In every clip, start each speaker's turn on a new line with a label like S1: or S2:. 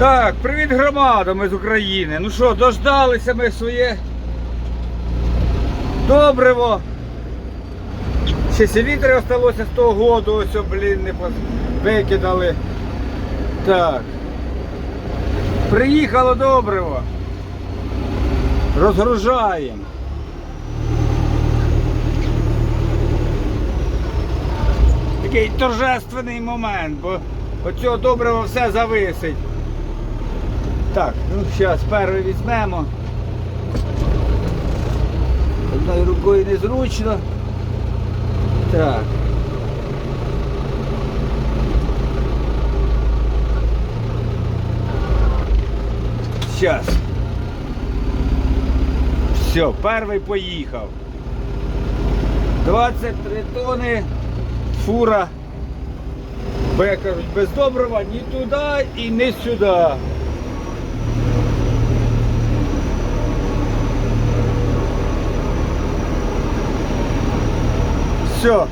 S1: Так, привіт громада, з України. Ну що, дождалися ми своє добриво. Ще селітри осталося з того году, ось, блін, не викидали. Так. Приїхало добриво. Розгружаємо. Такий торжественний момент, бо оцього добрива все зависить. Так, ну зараз перший візьмемо. Одною рукою незручно. Так. Зараз. Все, перший поїхав. 23 тони фура. Бо як кажуть, без добрива ні туди і ні сюди. Все.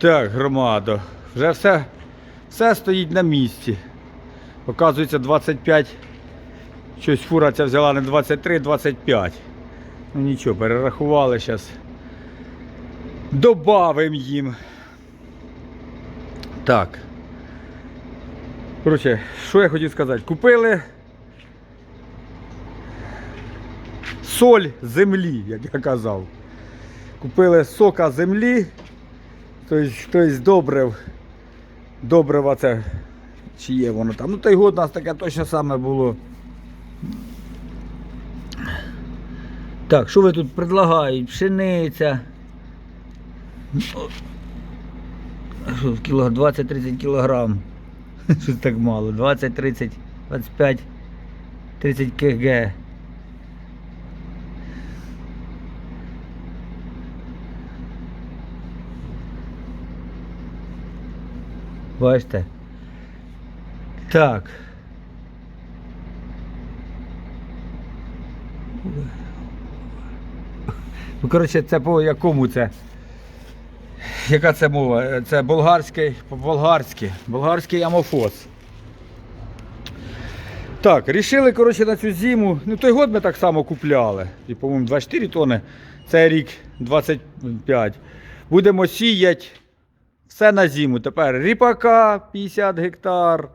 S1: Так, громадо, вже все, все стоїть на місці. Оказується 25. Щось фура ця взяла не 23, 25. Ну нічого, перерахували зараз. Добавимо їм. Так. Коротше, що я хотів сказати? Купили соль землі, як я казав. Купили сока землі. Тобто хтось добрив, добрива це, чи є воно там. Ну той год у нас таке точно саме було. Так, що ви тут предлагають? Пшениця. О, Що, кіло, 20-30 кілограм. Щось так мало. 20, 30, 25, 30 кг. Бачите? Так. Ну, коротше, це по якому це? Яка це мова? Це болгарський, по-болгарськи. Болгарський амофос. Так, рішили, коротше, на цю зиму. Ну, той год ми так само купляли. І, по-моєму, 24 тони. Це рік 25. Будемо сіяти все на зиму. Тепер ріпака 50 гектар,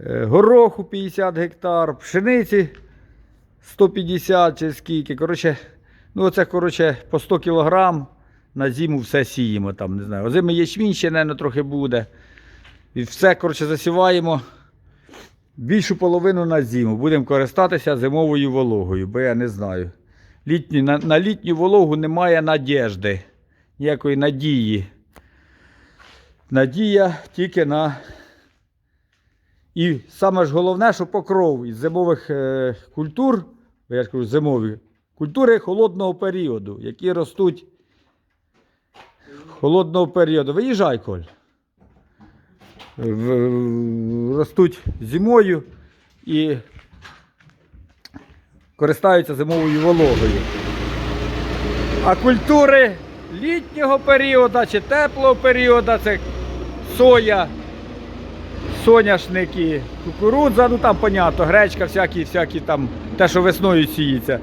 S1: е, гороху 50 гектар, пшениці 150 чи скільки. Коротше, ну оце, коротше, по 100 кілограм на зиму все сіємо. Там, не знаю. Озими ячмінь ще, мабуть, трохи буде. І все, коротше, засіваємо. Більшу половину на зиму. Будемо користатися зимовою вологою, бо я не знаю. Літню, на, на літню вологу немає надіжди, ніякої надії. Надія тільки на. І саме ж головне, що покров із зимових е, культур, я ж кажу, зимові культури холодного періоду, які ростуть холодного періоду. Виїжджай, Коль. Ростуть зимою і користаються зимовою вологою. А культури літнього періоду чи теплого періоду. Це соя, соняшники, кукурудза, ну там понятно, гречка, всякі, всякі там, те, що весною сіється.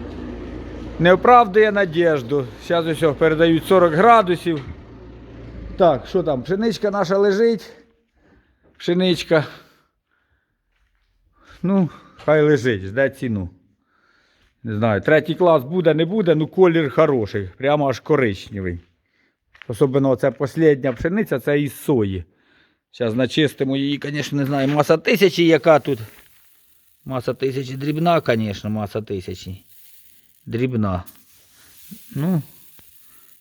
S1: Не оправдує надіжду. Зараз ось передають 40 градусів. Так, що там? Пшеничка наша лежить. Пшеничка. Ну, хай лежить, жде ціну. Не знаю, третій клас буде, не буде, ну колір хороший, прямо аж коричневий. Особливо це остання пшениця, це із сої. Зараз начистимо її, звісно, не знаю, маса тисячі яка тут. Маса тисячі дрібна, звісно, маса тисячі. Дрібна. Ну,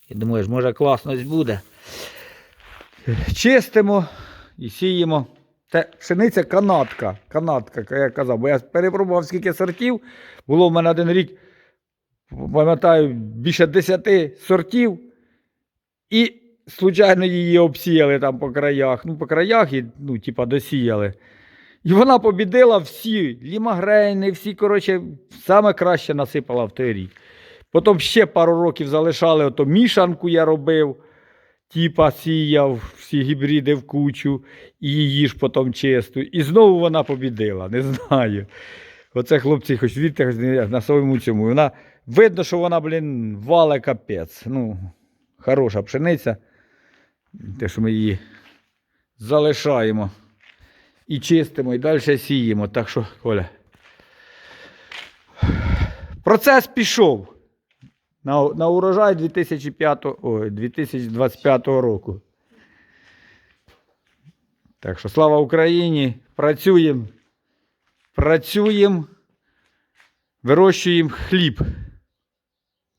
S1: я думаю, може класність буде. Чистимо і сіємо. Це пшениця канатка. Канатка, як я казав, бо я перепробував скільки сортів. Було в мене один рік, пам'ятаю, більше 10 сортів. І случайно її обсіяли там по краях. Ну, по краях і, ну, типа, досіяли. І вона побідила всі лімагрейни, всі, коротше, саме краще насипала в той рік. Потім ще пару років залишали, ото мішанку я робив, типа сіяв всі гібриди в кучу, і її ж потім чисту. І знову вона побідила, не знаю. Оце хлопці, хоч відте на своєму цьому. Вона видно, що вона, блін, вале капець. Ну, хороша пшениця. Те, що ми її залишаємо і чистимо, і далі сіємо. Так що, Коля. Процес пішов на, на урожай 2005, ой, 2025 року. Так що слава Україні! Працюємо. Працюємо, вирощуємо хліб.